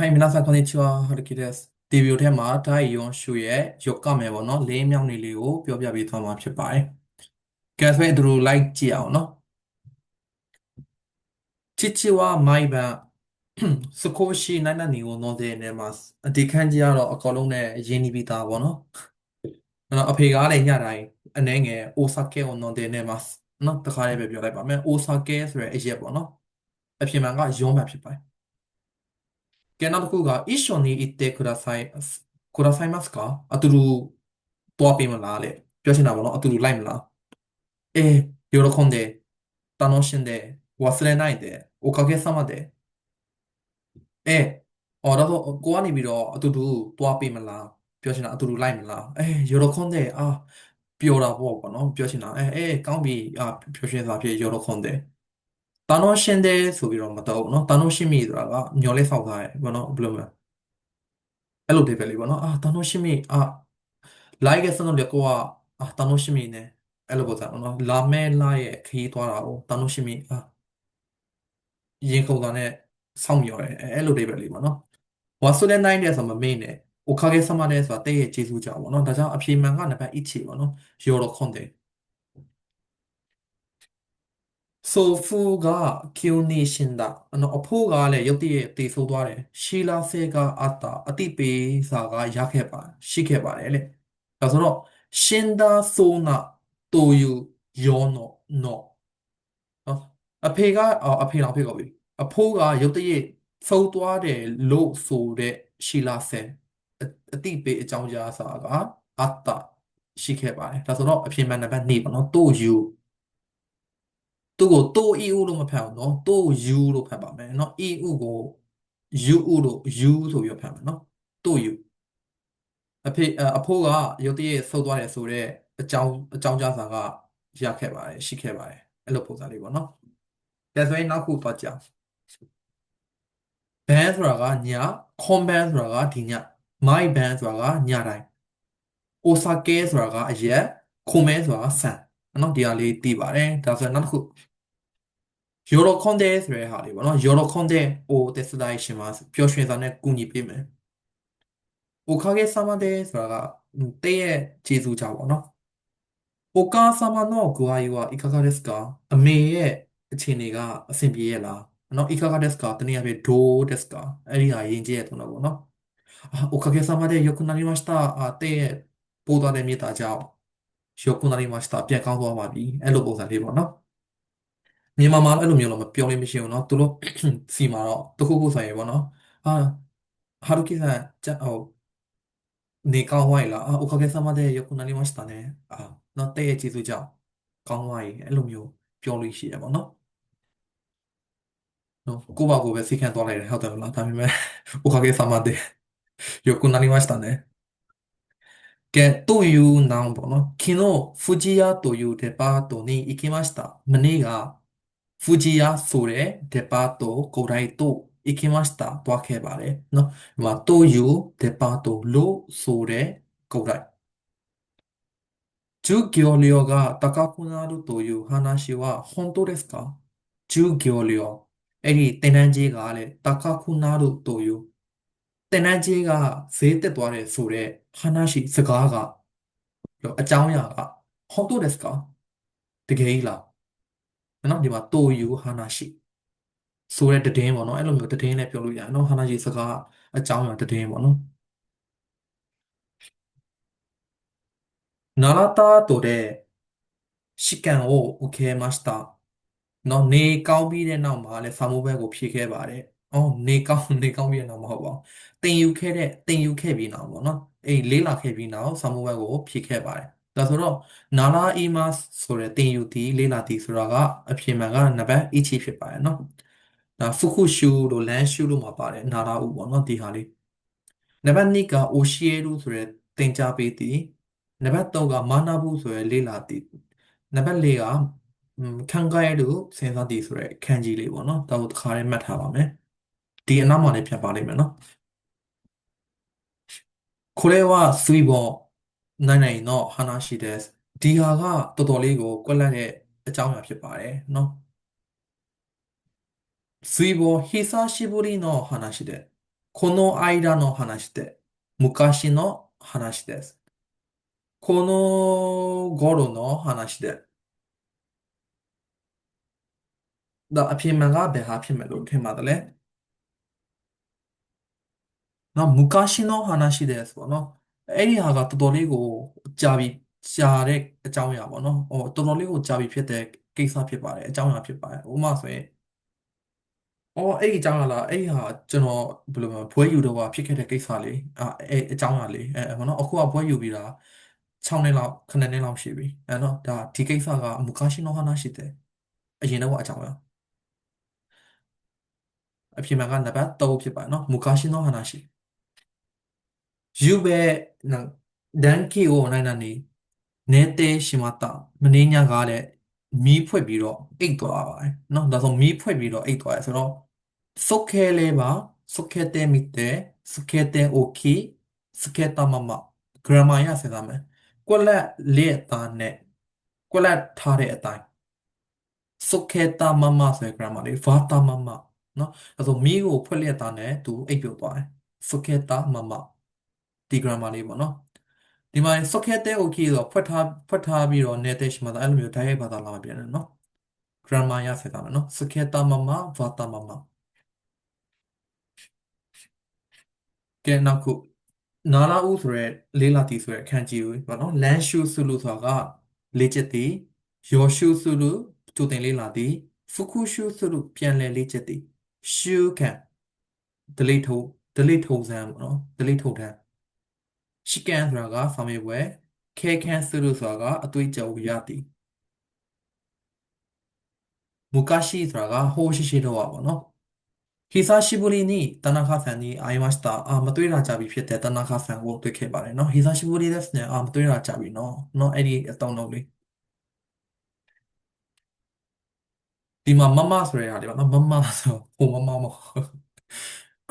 はい、皆さん、こんにちは。はるきです。ဒီဗီဒီယိုထဲမှာဒါယွန်ရှုရဲ့ရုပ်ကမယ်ပေါ့နော်လေးမြောက်နေလေးကိုပြောပြပေးသွားမှာဖြစ်ပါတယ်။ကဲဆိုရင်သူတို့ like ကြည့်အောင်နော်။チチは毎晩少し何々を飲んで寝ます။ဒီခန်းကြီးကတော့အကောင်လုံးနဲ့ရင်းနှီးပြီးသားပေါ့နော်။အဲ့တော့အဖေကလည်းညတိုင်းအနှဲငယ်အိုဆာကေကို飲んで寝ます။နော်တခါလေးပဲပြောလိုက်ပါမယ်။အိုဆာကေဆိုတဲ့အရက်ပေါ့နော်။အဖြစ်မှန်ကယွန်မှဖြစ်ပါတယ်။ ကဲနောက်တစ်ခုက一緒に行ってくださいくださいますかအတူတူတွားပေးမလားလေပြောချင်တာပေါ့နော်အတူတူလိုက်မလားえー喜んで楽しんで忘れないでおかげさまでအဲအော်တော့ကိုကနေပြီးတော့အတူတူတွားပေးမလားပြောချင်တာအတူတူလိုက်မလားအဲ喜んでအာပျော်တာပေါ့ပေါ့နော်ပြောချင်တာအဲအဲကောင်းပြီအာပျော်ရွှင်စွာဖြင့်喜んで တနောရှင်းတဲ့ဆိုပြီးတော့မတော့ဘူးเนาะတနောရှင်းမိဆိုတာကမျောလေးဖောက်ထားတယ်ဘောနော်ဘယ်လိုမလဲအဲ့လိုတွေပဲလေဘောနော်အာတနောရှင်းမိအာလိုက်ရဲ့စနုပ်လေကိုကအာတနောရှင်းမိねအဲ့လိုပေါ့သားနော်လာမဲလာရဲ့ခရီးသွားတာကိုတနောရှင်းမိအာရင်ခုန်တာနဲ့စောင့်မျောတယ်အဲ့လိုတွေပဲလေဘောနော်ဝါဆိုတဲ့နိုင်တဲ့ဆိုမမေ့နဲ့โอคาเกซัมมาတဲ့ဆိုတာတဲ့ရဲ့ကျေးဇူးကြောင့်ပေါ့နော်ဒါကြောင့်အဖြေမှန်ကနံပါတ်1ပေါ့နော်ယောရခွန်တယ် ဆိုဖူကကီယိုနေရှင်တာအနော်အဖိုးကလည်းရုတ်တရက်တည်ဆိုးသွားတယ်ရှီလာဆေကအတ္တအတိပေစာကရခဲ့ပါရှိခဲ့ပါတယ်လေဒါဆိုတော့ရှင်ဒါဆိုနာတိုယူယောနောနောနော်အဖေကအအဖေတော်ဖေကောပြီအဖိုးကရုတ်တရက်သိုးသွားတယ်လို့ဆိုတဲ့ရှီလာဆေအအတိပေအကြောင်းကြားစာကအတ္တရှိခဲ့ပါတယ်ဒါဆိုတော့အဖြစ်မှန်နံပါတ်2ပေါ့နော်တိုယူ သူ့ကိုတို EU လို့မဖတ်အောင်နော်တို U လို့ဖတ်ပါမယ်နော် EU ကို U လို့ U ဆိုပြီးဖတ်မယ်နော်တို U အဖေအဖိုးကရုတ်တရက်ဆုတ်သွားတယ်ဆိုတော့အကြောင်းအကြောင်းကြားစာကရခဲ့ပါတယ်ရှိခဲ့ပါတယ်အဲ့လိုပုံစံလေးပေါ့နော်ဒါဆိုရင်နောက်ခုသွားကြအောင်ဘန်ဆိုတာကညခွန်ဘန်ဆိုတာကဒီညမိုက်ဘန်ဆိုတာကညတိုင်းအိုဆာကေဆိုတာကအရက်ခွန်မဲဆိုတာကဆန်နော်ဒီဟာလေးသိပါတယ်ဒါဆိုရင်နောက်တစ်ခု 喜んでဆိုတဲ့ဟာလေးပေါ့နော်喜んでを手伝いしますပျော်ရွှင်စွာနဲ့ကူညီပေးမယ်おかげさまでဆိုတာကတဲ့ရဲ့ကျေးဇူးကြောင့်ပေါ့နော်お母様の具合はいかがですかအမေရဲ့အခြေအနေကအဆင်ပြေရဲ့လားနော်いかがですかတနည်းအားဖြင့်どうですかအဲ့ဒီဟာယဉ်ကျေးရတဲ့တော့ပေါ့နော်あおかげさまで良くなりましたあတဲ့ရဲ့ပိုးသွားတဲ့မြေတာကြောင့်良くなりましたပြန်ကောင်းသွားပါပြီအဲ့လိုပုံစံလေးပေါ့နော် မြန်မာမှာအဲ့လိုမျိုးတော့မပြောလို့မရှိဘူးเนาะသူတို့စီမှာတော့တခုခုဆိုရင်ပေါ့နော်အာဟာရုကိさんじゃဟိုနေကောင်းသွားပြီလားအာおかげさまで良くなりましたねအာနော်တဲ့ရဲ့ကျေးဇူးကြောင့်ကောင်းသွားပြီအဲ့လိုမျိုးပြောလို့ရှိရပါတော့နော်ကိုပါကိုပဲစိတ်ခံသွားလိုက်တယ်ဟုတ်တယ်မလားဒါပေမဲ့おかげさまで良くなりましたねကဲတို့ယူနောင်ပေါ့နော်ခင်တို့ဖူဂျီယာတို့ယူデパートに行きましたမနေ့ 富士屋それデパートこ来と行きましたとあけばれ。の、まあ、というデパートろそれこ来い。従業料が高くなるという話は本当ですか従業料。えり、テナジがあれ、高くなるという。テナジが生てとあれ、それ、話、すがが。あちゃうやが。本当ですかてけいら。 နော်ဒီမှာတိုယူဟာနာရှိဆိုတဲ့တည်င်းပေါ့နော်အဲ့လိုမျိုးတည်င်းလည်းပြောလို့ရတယ်နော်ဟာနာရှိစကားအကြောင်းအရာတည်င်းပေါ့နော်နာရတာတိုတဲ့ရှိကံကိုဥခဲမစတာနော်နေကောင်းပြီးတဲ့နောက်မှာလည်းစာမိုးဘက်ကိုဖြည့်ခဲ့ပါတယ်အော်နေကောင်းနေကောင်းပြီးတဲ့နောက်မဟုတ်ပါဘူးတင်ယူခဲ့တဲ့တင်ယူခဲ့ပြီးနောက်ပေါ့နော်အေးလေးလာခဲ့ပြီးနောက်စာမိုးဘက်ကိုဖြည့်ခဲ့ပါတယ် ဒါဆိုတော့နာလာအီမတ်ဆိုတဲ့သင်ယူသည်လေးလာသည်ဆိုတာကအဖြေမှန်ကနံပါတ်1ချီဖြစ်ပါတယ်နော်။ဒါဖူခုရှူလို့လန်ရှူလို့မှာပါတယ်နာလာဦးပေါ့နော်ဒီဟာလေး။နံပါတ်2ကအိုရှီယေလူဆိုတဲ့သင်ကြားပေးသည်။နံပါတ်3ကမာနာဘူးဆိုတဲ့လေးလာသည်။နံပါတ်4ကอืมခံကြရလို့စဉ်းစားတည်ဆိုရဲခန်းကြီးလေးပေါ့နော်ဒါကိုတစ်ခါလေးမှတ်ထားပါမယ်ဒီအနောက်မှာလည်းပြန်ပါလိမ့်မယ်နော်これは水本 နိုင်နိုင်の話ですဒီဟာကတော်တော်လေးကိုကွက်လက်တဲ့အကြောင်းအရာဖြစ်ပါတယ်နော်水本久しぶりの話で この間の話で、昔の話です。この頃の話で。ဒါအပြင်မှန်ကဘယ်ဟာဖြစ်မယ်လို့ထင်ပါတယ်လဲနော်မူ အဲ့ဒီဟာကတော်တော်လေးကိုကြာပြီကြာတဲ့အကြောင်းအရာပေါ့နော်ဟိုတော်တော်လေးကိုကြာပြီဖြစ်တဲ့ကိစ္စဖြစ်ပါတယ်အကြောင်းအရာဖြစ်ပါတယ်ဥပမာဆိုရင်အော်အဲ့ဒီအကြောင်းအရာလားအဲ့ဒီဟာကျွန်တော်ဘယ်လိုမှဘွဲယူတော့ဖြစ်ခဲ့တဲ့ကိစ္စလေးအဲ့အကြောင်းအရာလေးအဲပေါ့နော်အခုကဘွဲယူပြီးတာ6နှစ်လောက်9နှစ်လောက်ရှိပြီအဲနော်ဒါဒီကိစ္စကမူကာရှင်နောဟာနာရှိတယ်အရင်တော့အကြောင်းအရာအဖြစ်မှန်ကနံပါတ်3ဖြစ်ပါနော်မူကာရှင်နောဟာနာရှိတယ် 유베 나 단키 오 나이나니 네테 시마타မနေ့ညကလည်းမီးဖွက်ပြီးတော့အိတ်သွားပါတယ်เนาะဒါဆိုမီးဖွက်ပြီးတော့အိတ်သွားတယ်ဆိုတော့စုတ်ခဲလေးပါစုတ်ခဲတဲ့မိတဲ့စုတ်ခဲတဲ့โอเคစုတ်ခဲတာမမဂရမာရစေသားမယ်ကွက်လက်လေးအသားနဲ့ကွက်လက်ထားတဲ့အတိုင်းစုတ်ခဲတာမမဆိုတဲ့ grammar လေး verb တာမမเนาะဒါဆိုမီးကိုဖွက်လက်သားနဲ့သူအိတ်ပြုတ်သွားတယ်စုတ်ခဲတာမမ ဒီ grammar လေးပေါ့နော်ဒီမှာ sukhete okay ဆိုတော့ဖွက်ထားဖွက်ထားပြီးတော့ nete ရှိမှသာအဲ့လိုမျိုး direct ဘာသာလာမပြန်နဲ့နော် grammar ရဆက်တာမယ်နော် sukheta mama vata mama ကဲနောက်ခုနာလာဦးဆိုရဲလေးလာတီဆိုရဲအခန်းကြီးပေါ့နော်လန်ရှုစုလူဆိုတာကလေးချက်တီယောရှုစုလူကြိုတင်လေးလာတီဖုခုရှုစုလူပြန်လဲလေးချက်တီရှုခံ delete ထုတ် delete ထုတ်စမ်းပေါ့နော် delete ထုတ်တဲ့ ရှိကန်ဆိုတာကဆောင်ရွက်ပွဲခဲခန်းစုလို့ဆိုတာကအသွေးကြော်ရသည်မူကာရှိဆိုတာကဟိုးရှိရှိတော့ပါဘောနော်ဟီဆာရှိဘူလီနီတနာခါဆန်နီအိုင်မတ်စတာအာမတွေ့တာကြပြီဖြစ်တဲ့တနာခါဆန်ကိုတွေ့ခဲ့ပါတယ်နော်ဟီဆာရှိဘူလီလက်စ်နဲ့အာမတွေ့တာကြပြီနော်နော်အဲ့ဒီအတောင်းတော့လေးဒီမှာမမဆိုရတာလေပါနော်မမဆိုဟိုမမမဟုတ်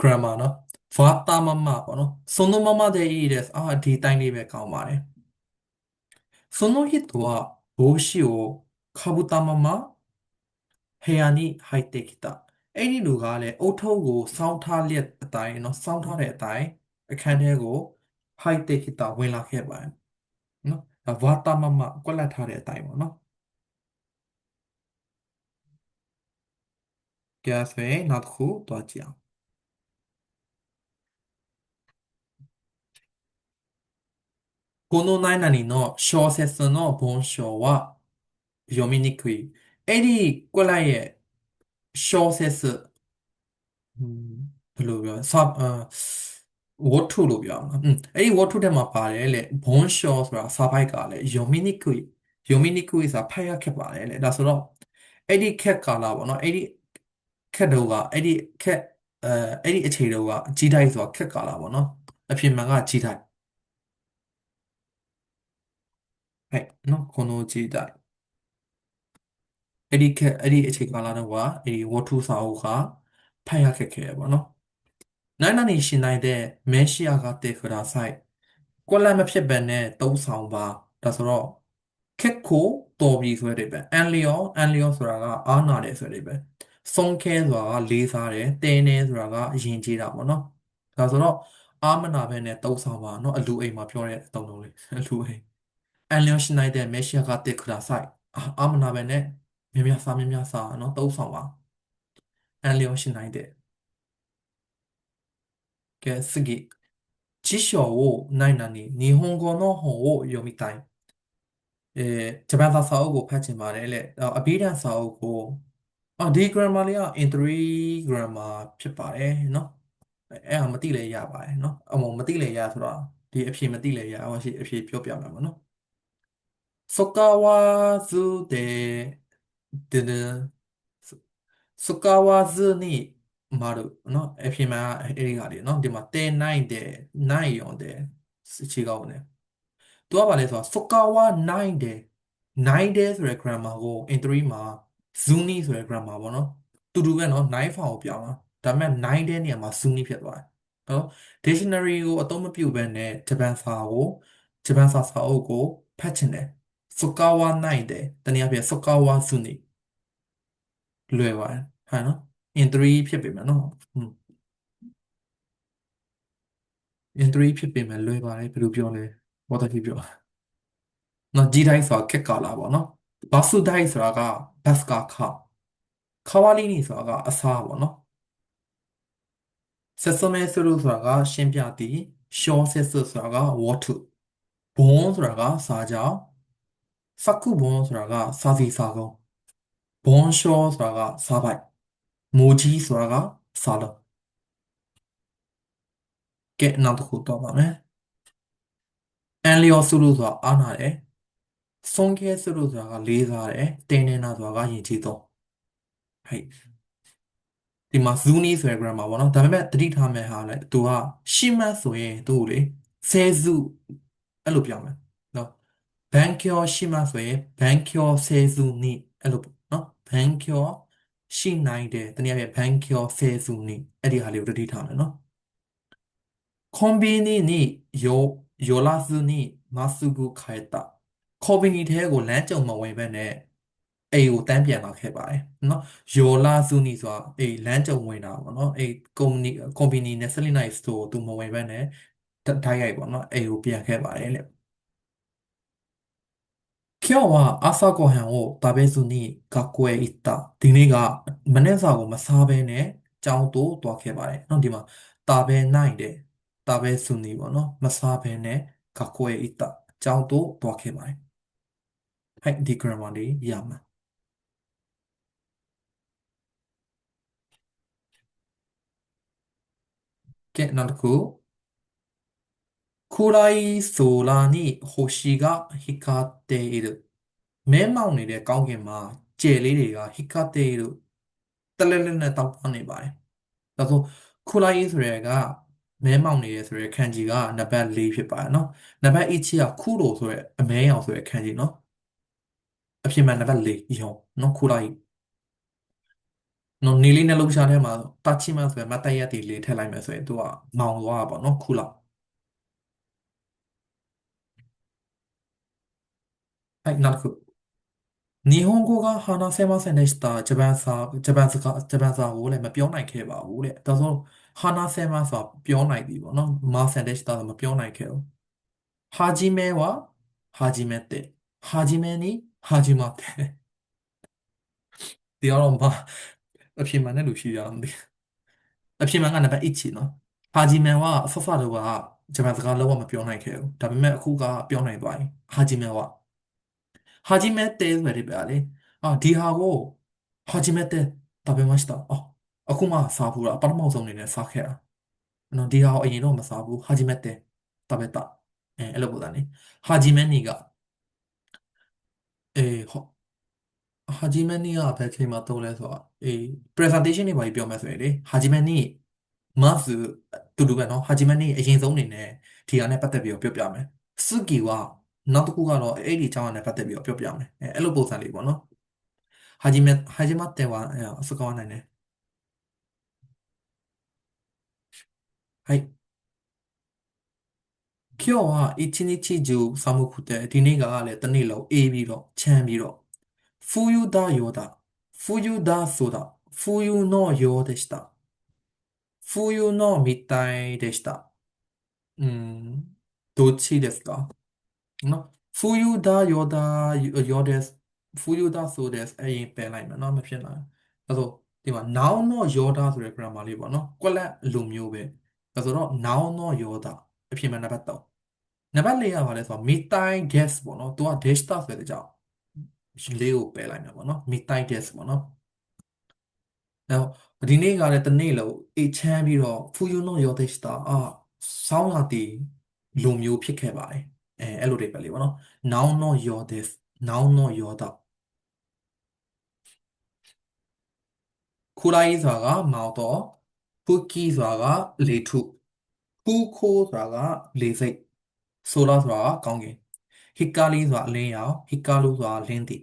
grammar နော် vata mama ပေါ့နော်そのままでいいですအာဒီတိုင်းလေးပဲကောင်းပါတယ်その人は帽子をかぶったまま部屋に入ってきたအဲ့ဒီလူကလည်းအုတ်ထုပ်ကိုစောင်းထားလျက်အတိုင်းเนาะစောင်းထားတဲ့အတိုင်းအခန်းထဲကို hide ခိတာဝင်လာခဲ့ပါတယ်เนาะဒါဝါတာမမကွက်လက်ထားတဲ့အတိုင်းပေါ့เนาะကဲဆိုရင်နောက်တစ်ခုတွားကြည့်အောင် この何々の小説の文章は読みにくい。えり、こらえ、小説。ဘယ်လိုပြောဆာဝတ်ထုလို့ပြောမှာอืมအဲ့ဒီဝတ်ထုထဲမှာပါတယ်လေဘွန်ရှောဆိုတာစာပိုက်ကလည်းယိုမီနီကွီယိုမီနီကွီဆိုတာဖိုက်ရခက်ပါတယ်လေဒါဆိုတော့အဲ့ဒီခက်ကာလာပေါ့နော်အဲ့ဒီခက်တော့ကအဲ့ဒီခက်အဲအဲ့ဒီအခြေတော့ကကြီးတိုက်ဆိုတာခက်ကာလာပေါ့နော်အဖြစ်မှန်ကကြီးတိုက် right เนาะကိုနိုကြည့်တာအဲ့ဒီခက်အဲ့ဒီအချိန်ကာလတော့ကအဲ့ဒီဝတ္ထုစာအုပ်ကဖတ်ရခက်ခဲပေါ့နော်နိုင်နိုင်ရှင်နိုင်တဲ့မဲရှိယာကတေခရာဆိုင်ကွက်လက်မဖြစ်ပန်နဲ့သုံးဆောင်ပါဒါဆိုတော့ခက်ကိုတော်ပြီဆိုတဲ့ပဲအန်လီယောအန်လီယောဆိုတာကအာနာတယ်ဆိုတဲ့ပဲဆုံးခဲဆိုတာကလေးစားတယ်တင်းနေဆိုတာကအရင်ကြီးတာပေါ့နော်ဒါဆိုတော့အာမနာပဲနဲ့သုံးဆောင်ပါနော်အလူအိမ်မှာပြောတဲ့အတုံးလုံးလေးအလူအိမ် အန်လျော်ရှိနိုင်တဲ့မဲရှိယာကတက်ခရာဆိုင်အာမနာပဲနဲ့မြမြစာမြမြစာနော်သုံးဆောင်ပါအန်လျော်ရှိနိုင်တဲ့ကဲစကိ辞書をないのに日本語の本を読みたい。えー、ジャパンစာအုပ်ကိုဖတ်ချင်ပါတယ်လေ။အဘိဓမ္မာစာအုပ်ကိုအော်ဒီ grammar လေးက entry grammar ဖြစ်ပါတယ်နော်။အဲ့ဟာမသိလဲရပါတယ်နော်။အမမသိလဲရဆိုတော့ဒီအဖြေမသိလဲရအောင်ရှိအဖြေပြောပြမှာပေါ့နော်။ そかわずでででそかわずにမာတို့နော်အဖြစ်မှန်ကအဲ့ဒီကလေးနော်ဒီမှာတဲနိုင်တဲ့နိုင်ရုံတဲ့ခြေကောက်နဲ့သူကဘာလဲဆိုတော့ Sokawa နိုင်တဲ့နိုင်တဲ့ဆိုတဲ့ grammar ကို in3 မှာ Zuni ဆိုတဲ့ grammar ပေါ့နော်တူတူပဲနော်9 form ကိုပြောင်းတာဒါပေမဲ့နိုင်တဲ့နေရာမှာ Zuni ဖြစ်သွားတယ်နော် dictionary ကိုအသုံးမပြုဘဲနဲ့ဂျပန်စာကိုဂျပန်စာစာအုပ်ကိုဖတ်ချင်တယ် Sokawa နိုင်တဲ့တနည်းအားဖြင့် Sokawa Zuni လွယ်ပါတယ်ဟာနော် in 3ဖြစ်ပေမယ်နော်อืม in 3ဖြစ်ပေမဲ့လွယ်ပါတယ်ဘယ်လိုပြောလဲဘောတတိပြောနော်ဂျီတိုင်းဆိုတာခက်ကာလာပေါ့နော်ဘာစုတိုင်းဆိုတာကဘတ်စကာခခဝါလီနီဆိုတာကအစားပေါ့နော်ဆက်စမဲဆရုဆိုတာကရှင်းပြသည်ရှောဆက်ဆဆိုတာက water ဘွန်းဆိုတာကစားကြောင် စကုဘွန်းဆိုတာကစားစီစားကုန်းဘွန်းရှောဆိုတာကစားပိုက်မိုကြီးဆိုတာကစားလုံးကဲနောက်တစ်ခုတော့ပါမယ်အန်လျောဆူလို့ဆိုတာအားနာတယ်ဆုံးခဲဆူလို့ဆိုတာကလေးစားတယ်တင်းနေတာဆိုတာကယဉ်ကျေးသုံးဟဲ့ဒီမှာ zuni ဆိုတဲ့ grammar ပေါ့နော်ဒါပေမဲ့တတိထားမယ်ဟာလေသူကရှိမှတ်ဆိုရင်သူ့ကိုလေဆယ်စုအဲ့လိုပြောမယ် bankier ရှိမှဆိုရင် bankier ဆယ်စုနှစ်အဲ့လိုပေါ့နော် bankier ရှိနိုင်တယ်တနည်းအားဖြင့် bankier ဆယ်စုနှစ်အဲ့ဒီဟာလေးကိုတတိထားမယ်နော် combini နိယောယောလာစုနိမဆုကုခိုင်တာ combini ထဲကိုလမ်းကြုံမဝင်ဘဲနဲ့အိမ်ကိုတန်းပြန်လာခဲ့ပါတယ်နော်ယောလာစုနီဆိုတာအိမ်လမ်းကြုံဝင်တာပေါ့နော်အိမ်ကုမ္ပဏီကုမ္ပဏီနဲ့ဆက်လက်နိုင်စတိုသူမဝင်ဘဲနဲ့တိုက်ရိုက်ပေါ့နော်အိမ်ကိုပြန်ခဲ့ပါတယ်လေ 今日は朝ごはんを食べずに学校へ行った。ဒီနေ့ကမနေ့စာကိုမစားဘဲနဲ့ကျောင်းသို့သွားခဲ့ပါတယ်။နော်ဒီမှာတာဘဲနိုင်တယ်။တာဘဲစုနေပေါ့နော်။မစားဘဲနဲ့学校へ行った။ကျောင်းသို့သွားခဲ့ပါတယ်။はい、ဒီ grammar လေးရမှာ။ Okay, နောက်တစ်ခု 暗い空に星が光っているမဲမောင်နေတဲ့ကောင်းကင်မှာကြယ်လေးတွေကဟီကာတေလို့တလဲလဲနဲ့တောက်ပနေပါတယ်။ဒါဆိုခူလာအီဆိုရဲကမဲမောင်နေရဆိုရဲခန်းကြီးကနံပါတ်၄ဖြစ်ပါတယ်နော်။နံပါတ်1ချီကခူလိုဆိုရဲအမဲရောင်ဆိုရဲခန်းကြီးနော်။အဖြစ်မှန်နံပါတ်4ရောနော်ခူလာအီနော်နီလေးနှလုံးရှားထဲမှာတာချီမဆိုရဲမတ်တရက်တီလေးထည့်လိုက်မယ်ဆိုရင်သူကမောင်သွားတာပေါ့နော်ခူလာ အဲ့နောက်တစ်ခု日本語が話せませんでした。ဂျပန်စာဂျပန်စကားဂျပန်စာကိုလည်းမပြောနိုင်ခဲ့ပါဘူးတဲ့။ဒါဆို話せますはပြောနိုင်ပြီပေါ့နော်။ませんでしたဆိုမပြောနိုင်ခဲ့ဘူး။はじめは初めて。はじめに始まって。ဒီတော့မအဖြစ်မှန်တဲ့လူရှိရအောင်ဒီအဖြစ်မှန်ကနံပါတ်1ချီနော်။ဟာဂျီမန်ကဆဆတော့ကဂျပန်စကားလုံးဝမပြောနိုင်ခဲ့ဘူး။ဒါပေမဲ့အခုကပြောနိုင်သွားပြီ။ဟာဂျီမန်က 하지메떼 말이 말이 아 디하고 하지메떼 답해마시다 아 아쿠마 사부라 빠르마우성이네 사케라 너 디하고 이노 마사부 하지메떼 답했다 에 엘로보다니 하지메니가 에 하지메니가 배치마 떠올려서 이 프레젠테이션이 많이 배우면서 이래 하지메니 마스 두두가 너 하지메니 အရင်ဆုံးအနေနဲ့ဒီဟာနဲ့ပတ်သက်ပြီးတော့ပြောပြမယ်စကီက နောက်တစ်ခုကတော့အဲ့ဒီအကြောင်းအရာနဲ့ပတ်သက်ပြီးတော့ပြောပြမယ်အဲအဲ့လိုပုံစံလေးပေါ့နော်ဟာဂျီမက်ဟာဂျီမတ်တဲဝါစကောင်းနိုင်တယ်はい今日は一日中寒くてဒီနေ့ကလည်းတစ်နေ့လုံးအေးပြီးတော့ချမ်းပြီးတော့冬だよだ冬だそうだ冬のようでした冬のみたいでしたうんどっちですか နော်ဖူယူဒါယောဒါယောဒက်ဖူယူဒါဆိုတဲ့အရင်ပယ်လိုက်မယ်နော်မဖြစ်နိုင်အဲဆိုဒီမှာ noun တော့ယောဒါဆိုတဲ့ grammar လေးပေါ့နော်ကွက်လက်လိုမျိုးပဲအဲဆိုတော့ noun တော့ယောဒါအဖြစ်မှန်နံပါတ်3နံပါတ်4ကဘာလဲဆိုတော့ midtai guess ပေါ့နော်သူက dash တာဆိုတဲ့ကြောင့်လေးကိုပယ်လိုက်မယ်ပေါ့နော် midtai guess ပေါ့နော်အဲဒီနေ့ကလည်းတနေ့လုံးအေးချမ်းပြီးတော့ဖူယူနိုယောဒက်တာအာဆောင်းလာတီလိုမျိုးဖြစ်ခဲ့ပါတယ် အဲအဲ့လိုတွေပဲလေပေါ့နော် now not your this now not your that ခိုလိုက်ဆိုတာကမောင်တော့ဖူကီဆိုတာကလေထုဖူခိုးဆိုတာကလေစိတ်ဆိုလာဆိုတာကကောင်းကင်ဟီကာလီဆိုတာအလင်းရောင်ဟီကာလူဆိုတာလင်းသည်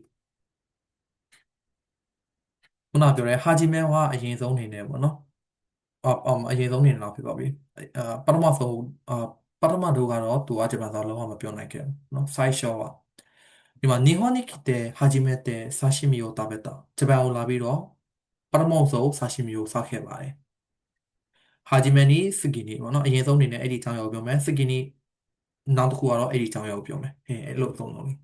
ခုနပြောတဲ့ဟာဂျီမန်ဟာအရင်ဆုံးနေနေပေါ့နော်အော်အရင်ဆုံးနေနေတော့ဖြစ်ပါပြီအပထမဆုံး ပထမတို့ကတော့သူကဂျပန်စာလုံးဝမပြောနိုင်ခဲ့ဘူးเนาะ最初はဒီမှာ日本に来て初めて刺身を食べたဂျပန်ကိုလာပြီးတော့ပထမဆုံး刺身をစားခဲ့ပါတယ် ဟာဂျီမန်နီစကီနီပေါ့နော်အရင်ဆုံးအနေနဲ့အဲ့ဒီအကြောင်းအရာကိုပြောမယ်စကီနီနောက်တစ်ခုကတော့အဲ့ဒီအကြောင်းအရာကိုပြောမယ်အဲအဲ့လိုသုံးလုံးလေး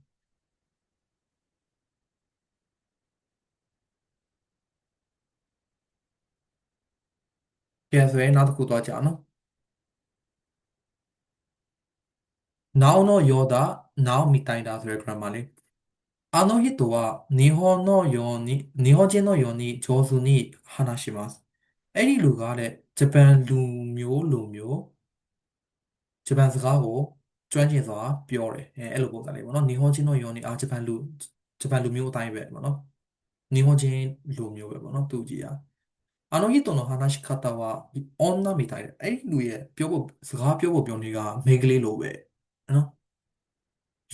ကဲဆိုရင်နောက်တစ်ခုသွားကြအောင်နော် နောက်のようだなおみたいだဆိုတဲ့ grammar လေးあの人は日本のように、日本人のように上手に話します。အဲ့ဒီလူကတဲ့ဂျပန်လူမျိုးလူမျိုးဂျပန်စကားကိုကျွမ်းကျင်စွာပြောတယ်အဲအဲ့လိုပုံစံလေးပေါ့နော်日本人のようにအာဂျပန်လူဂျပန်လူမျိုးအတိုင်းပဲပေါ့နော်日本人လူမျိုးပဲပေါ့နော်သူကြည့်ရあの人の話し方は女みたいでအဲ့ဒီလူရဲ့ပြောဖို့စကားပြောဖို့ပြောနေကမိန်းကလေးလိုပဲ နော်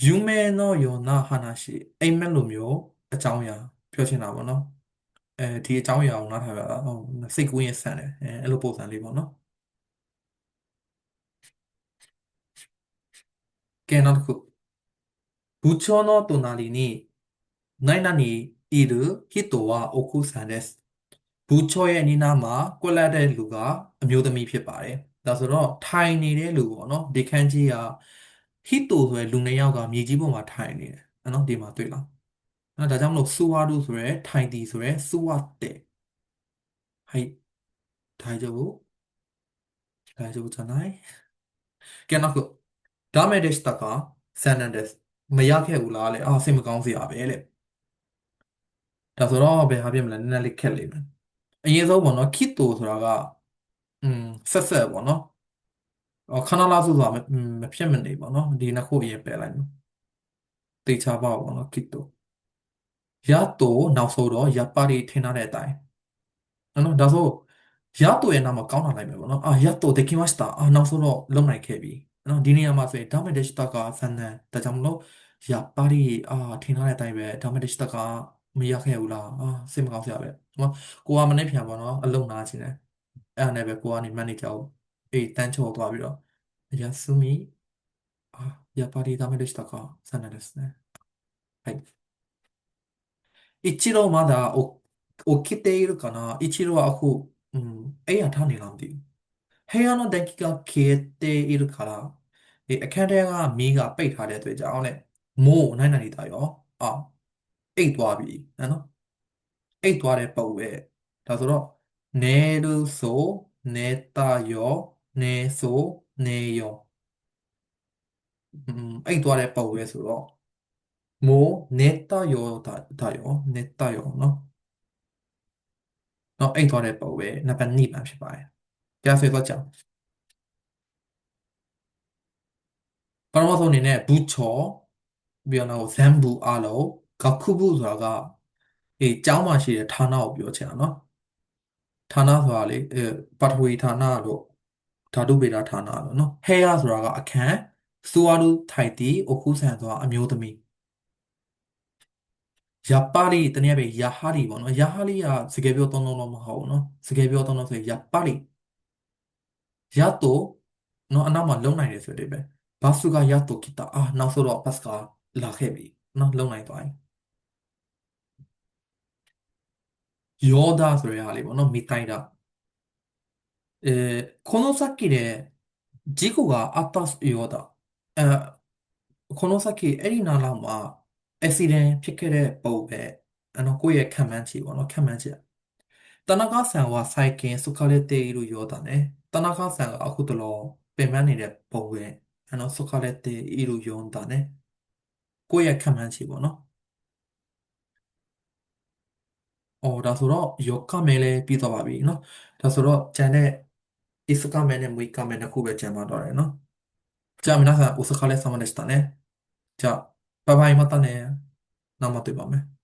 ယူမဲနောယောနာဟာနာရှိအိမ်မက်လိုမျိုးအကြောင်းအရာပြောချင်တာပေါ့နော်အဲဒီအကြောင်းအရာကိုနားထောင်ရတာဟိုစိတ်ကူးရင်ဆန်တယ်အဲအဲ့လိုပုံစံလေးပေါ့နော်ကဲနောက်တစ်ခု부처노토나리니나이나니이르히토와오쿠산데스ဘူချောရဲ့အနီးနားမှာကွက်လက်တဲ့လူကအမျိုးသမီးဖြစ်ပါတယ်ဒါဆိုတော့ထိုင်နေတဲ့လူပေါ့နော်ဒီခန်းကြီးက ဟီတိုဆိုတဲ့လူနှစ်ယောက်ကမြေကြီးပေါ်မှာထိုင်နေတယ်နော်ဒီမှာတွေ့လားနော်ဒါကြောင့်မလို့ဆူဝါဒုဆိုရဲထိုင်တီဆိုရဲဆူဝတ်တဲ့はい大丈夫大丈夫じゃないကဲနောက်ခုダメでしたかဆန်နန်ဒက်မရခဲ့ဘူးလားလေအာစိတ်မကောင်းစရာပဲလေဒါဆိုတော့ဘယ်ဟာဖြစ်မလဲနည်းနည်းလေးခက်လိမ့်မယ်အရင်ဆုံးပေါ့နော်ခစ်တိုဆိုတာကอืมဆက်ဆက်ပေါ့နော်အော် ခဏလောက်ဆိုတာမဖြစ်မနေပေါ့နော်ဒီနှစ်ခုအရင်ပယ်လိုက်နော်တေချာပါပေါ့နော်ကိတိုရတိုနောက်ဆိုတော့ရပါတွေထင်ထားတဲ့အတိုင်းနော်ဒါဆိုရတိုရဲ့နာမကောင်းတာလိုက်မယ်ပေါ့နော်အာရတိုဒေကီမတ်စတာအာနောက်ဆိုတော့လုံနိုင်ခဲ့ပြီနော်ဒီနေရာမှာဆိုရင်ဒါမက်ဒက်စတာကဆန်တန်ဒါကြောင့်မလို့ရပါတွေအာထင်ထားတဲ့အတိုင်းပဲဒါမက်ဒက်စတာကမရခဲ့ဘူးလားအာစိတ်မကောင်းစရာပဲနော်ကိုကမနေ့ပြန်ပေါ့နော်အလုံနာချင်တယ်အဲ့ဒါနဲ့ပဲကိုကနေ manager ကို え一旦ちょうと浴びろ。休み？あ、やっぱりダメでしたか？残念ですね。はい。一郎まだお起きているかな？一郎はこう、うん、や、た単になんで。部屋の電気が消えているから、え、キャリアが身がペイタれとじゃあね、もう何々だよ。あ、えとあび。なの、え8はやっぱ上。だぞろ、寝るそう、寝たよ。 နေဆိုနေရောอืมအိတ်သွားတဲ့ပုံပဲဆိုတော့မိုးနေတာရောဒါဒါရောနေတာရောနော်နော်အိတ်သွားတဲ့ပုံပဲနံပါတ်2ပါဖြစ်ပါတယ်ကြာဆွေတော့ကြောင်ပထမဆုံးအနေနဲ့ဘူးချောပြီးတော့ဇမ်ဘူအားလုံးဂခုဘူးဆိုတာကအေးကျောင်းမှာရှိတဲ့ဌာနကိုပြောချင်တာနော်ဌာနဆိုတာလေအဲပထဝီဌာနလို့ ဓာတုဗေဒဌာနလို့နော်ဟဲရဆိုတာကအခန်းစူဝါလူထိုက်တီအိုခုဆန်ဆိုတာအမျိုးသမီးယာပါလီတနည်းပဲယာဟာလီပေါ့နော်ယာဟာလီကစကားပြောသုံးလုံးတော့မဟုတ်ဘူးနော်စကားပြောသုံးလုံးဆိုရင်ယာပါလီယာတိုနော်အနောက်မှာလုံနိုင်တယ်ဆိုတဲ့ပဲဘာစုကယာတိုကီတာအာနောက်ဆိုတော့ပတ်စကာလာခဲ့ပြီနော်လုံနိုင်သွားပြီယောダဆိုတဲ့ဟာလေးပေါ့နော်မိတိုင်းတာ えーこの先で事故があったようだအဲこの先အဲ့ဒီနားလောက်မှာ accident ဖြစ်ခဲ့တဲ့ပုံပဲあのကိုယ့်ရဲ့ခံမှန်းချေပေါ့နော်ခံမှန်းချေ田中さんは最近疲れているようだね田中さんがအခုတလောပင်ပန်းနေတဲ့ပုံပဲあの疲れているようだねကိုယ့်ရဲ့ခံမှန်းချေပေါ့နော်အော်ဒါဆိုတော့ယောကမဲလည်းပြီးသွားပါပြီเนาะဒါဆိုတော့ကျန်တဲ့ 5日目ね、6日目ね、9月まであれな。じゃあ皆さんお疲れ様でしたね。じゃあ、バイバイまたね。生という場面。